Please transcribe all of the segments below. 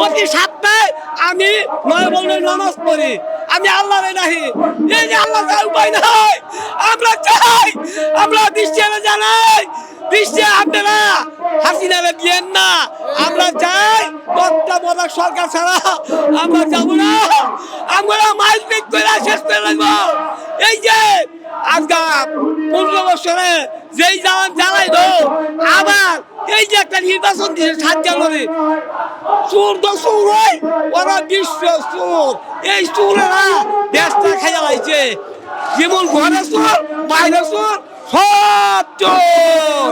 প্রতি সপ্তাহে আমি নয় বলে নামাজ পড়ি। আমি আল্লাহর নাহি এই যে আল্লাহ উপায় নাই। আমরা চাই, আমরা দৃষ্টি জানাই। দৃষ্টি আপনারা হাসিনারে দিয়েন না। আমরা চাই তত্ত্বাবধায়ক সরকার ছাড়া আমরা যাব না। আমরা মাইল পিক করে শেষ করে এই যে আজকা পনেরো যেই জ্বালান জ্বালাইলো আবার এই যে একটা নির্বাচন দিয়েছে সাত জানুয়ারি, চোর তো চোর হয়, ওরা বিশ্ব চোর। এই চোরেরা দেশটা খাইয়া লাইছে। যেমন ঘরে চোর, বাইরে চোর, সব চোর।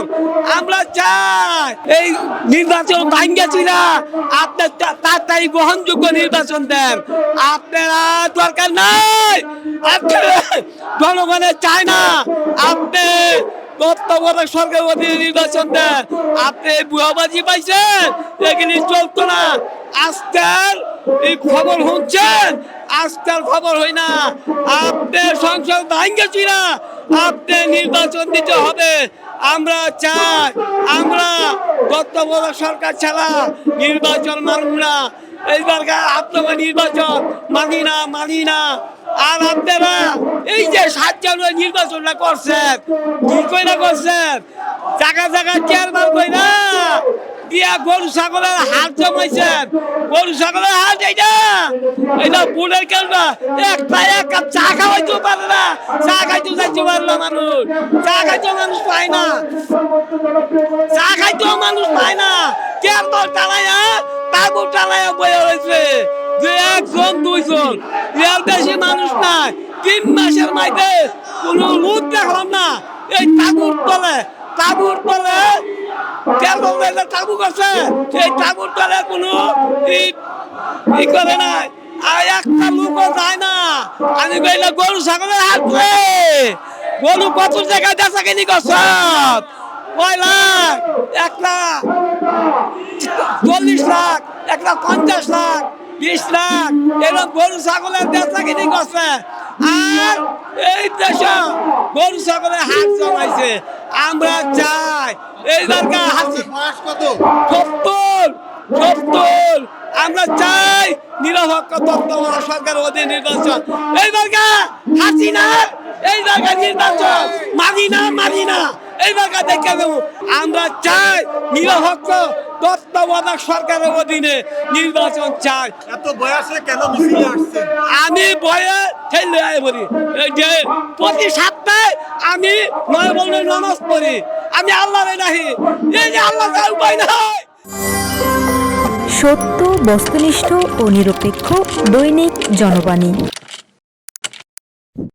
এই নির্বাচন ভাঙ্গেছি না। আপনার তাড়াতাড়ি গ্রহণযোগ্য নির্বাচন দেন। আপনারা দরকার নাই। জনগণের চায় না। আপনি সরকার পাইছেন চলতো না। আজকাল এই খবর আজকাল খবর না। সংসদ না। আপনি নির্বাচন দিতে হবে। আমরা চাই, আমরা তত্ত্বাবধায়ক সরকার ছাড়া নির্বাচন মানব না। এইবার আপনারা নির্বাচন মানি না মানি না। আর আপনারা এই যে সাত জানুয়ারি নির্বাচনটা করছেন, কি কইরা করছেন? জায়গা জায়গা চেয়ারম্যান কইরা দিয়া গরু ছাগলের হাত জমাইছেন। গরু ছাগলের হাত এইটা এটা বুলের কেন না একটা এক কাপ চা খাওয়াইতে পারে না। চা খাইতে যাইতে পারে মানুষ। চা খাইতে মানুষ পায় না। চা খাইতেও মানুষ পায় না। কেন তোর টালাইয়া তাবু টালাইয়া বয়ে রয়েছে। যে একজন, দুইজন। এর বেশি মানুষ নাই। তিন মাসের মাইতে কোনো লোক দেখলাম না। এই তাবুর তলে তাবুর তলে কেন বলবে তাবু করছে। এই তাবুর তলে কোনো ই- করে নাই। আর একটা লোকও যায় না। আমি কইলে গরু, ছাগলের হাত রে গরু কত জায়গায় বেচা কিনি করছ। কয় লাখ? এক লাখ। চল্লিশ লাখ। এক লাখ পঞ্চাশ লাখ। বিশ লাখ। এরকম গরু, ছাগলের বেচা কিনি করছে। আর এই দেশে গরু, ছাগলের হাত জমাইছে। আমরা চাই এই দরকার হাসি। সত্তর সত্তর। আমরা চাই নিরপেক্ষ তত্ত্বাবধায়ক সরকার অধীন নির্বাচন। এই দরকার হাসিনা এই দরকার নির্বাচন। মানি না মানি না এই দরকার দেখে দেবো আমরা চাই নিরপেক্ষ তত্ত্বাবধায়ক সরকারের অধীনে নির্বাচন চাই। এত বয়সে কেন আমি বয়ে ঠেলে আয় বলি। এই যে প্রতি সপ্তাহে আমি নয় বলে নামাজ পড়ি। আমি আল্লাহরে নাহি। এই যে আল্লাহ তার উপায় নাই। সত্য, বস্তুনিষ্ঠ ও নিরপেক্ষ দৈনিক জনবাণী।